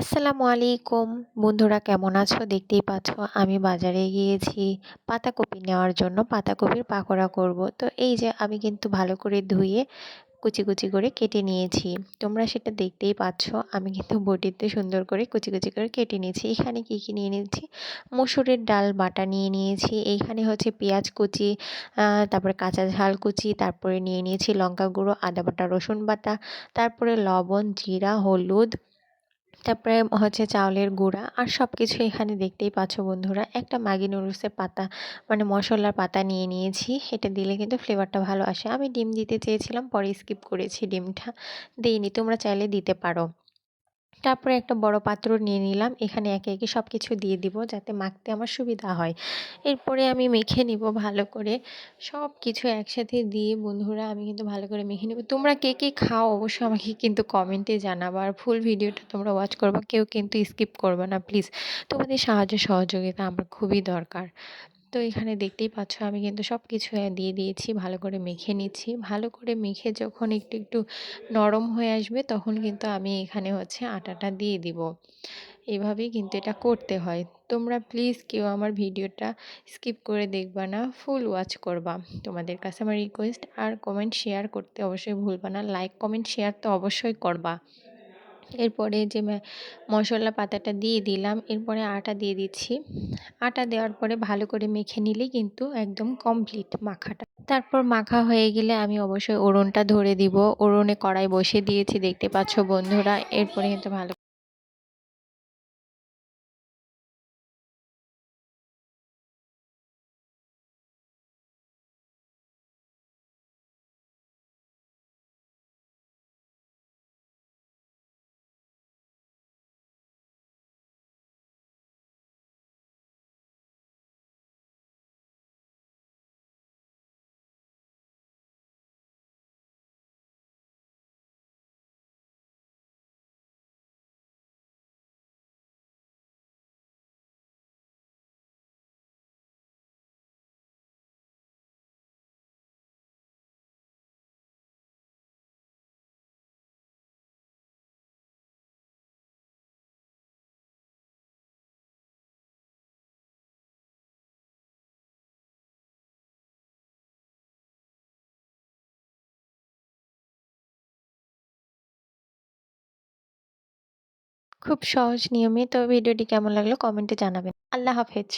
আসসালামু আলাইকুম। বন্ধুরা কেমন আছো? দেখতেই পাচ্ছ আমি বাজারে গিয়েছি, পাতাকপি নেওয়ার জন্য। পাতাকপির পাকোড়া করব। তো এই যে আমি কিন্তু ভালো করে ধুয়ে কুচি কুচি করে কেটে নিয়েছি। তোমরা সেটা দেখতেই পাচ্ছ আমি কিন্তু বটিতে সুন্দর করে কুচি কুচি করে কেটে নিয়েছি। এখানে কি কি নিয়ে নিয়েছি? মসুরের ডাল, বাটা নিয়ে নিয়েছি। এইখানে হচ্ছে পেঁয়াজ কুচি তারপরে কাঁচা ঝাল কুচি, তারপরে নিয়ে নিয়েছি লঙ্কা গুঁড়ো, আদা বাটা, রসুন বাটা, তারপরে লবণ, জিরা, হলুদ তারপরে হচ্ছে চাউলের গুঁড়া আর সব কিছু এখানে দেখতেই পাচ্ছ বন্ধুরা। একটা ম্যাগি নুডলসের পাতা মানে মশলার পাতা নিয়ে নিয়েছি। এটা দিলে কিন্তু ফ্লেভারটা ভালো আসে। আমি ডিম দিতে চেয়েছিলাম, পরে স্কিপ করেছি ডিমটা। দিইনি, তোমরা চাইলে দিতে পারো। তারপরে একটা বড় পাত্র নিয়ে নিলাম। এখানে একে একে সব কিছু দিয়ে দিব যাতে মাখতে আমার সুবিধা হয়। এরপরে আমি মেখে নিব ভালো করে। সব কিছু একসাথে দিয়ে বন্ধুরা, আমি কিন্তু ভালো করে মেখে নেব। তোমরা কে কে খাও অবশ্যই আমাকে কিন্তু কমেন্টে জানাবা। আর ফুল ভিডিওটা তোমরা ওয়াচ করবা। কেউ কিন্তু স্কিপ করবে না প্লিজ তোমাদের সাহায্য সহযোগিতা আমার খুবই দরকার। তো এখানে দেখতেই পাচ্ছ আমি কিন্তু সব কিছু দিয়ে দিয়েছি, ভালো করে মেখে নিচ্ছি। ভালো করে মেখে যখন একটু একটু নরম হয়ে আসবে তখন কিন্তু আমি এখানে হচ্ছে আটাটা দিয়ে দিব। এভাবেই কিন্তু এটা করতে হয়। তোমরা প্লিজ কেউ আমার ভিডিওটা স্কিপ করে দেখবা না ফুল ওয়াচ করবা। তোমাদের কাছে আমার রিকোয়েস্ট আর কমেন্ট শেয়ার করতে অবশ্যই ভুলবা না। লাইক কমেন্ট শেয়ার তো অবশ্যই করবা। এরপরে যে মশলা পাতাটা দিয়ে দিলাম, এরপরে আটা দিয়ে দিচ্ছি। আটা দেওয়ার পরে ভালো করে মেখে নিলে কিন্তু একদম কমপ্লিট মাখাটা। তারপর মাখা হয়ে গেলে আমি অবশ্যই ওড়নটা ধরে দিব। ওড়নে কড়াই বসে দিয়েছি, দেখতে পাচ্ছ বন্ধুরা। এরপরে কিন্তু ভালো খুব সহজ নিয়মে। তো ভিডিওটি কেমন লাগল কমেন্টে জানাবেন। আল্লাহ হাফেজ।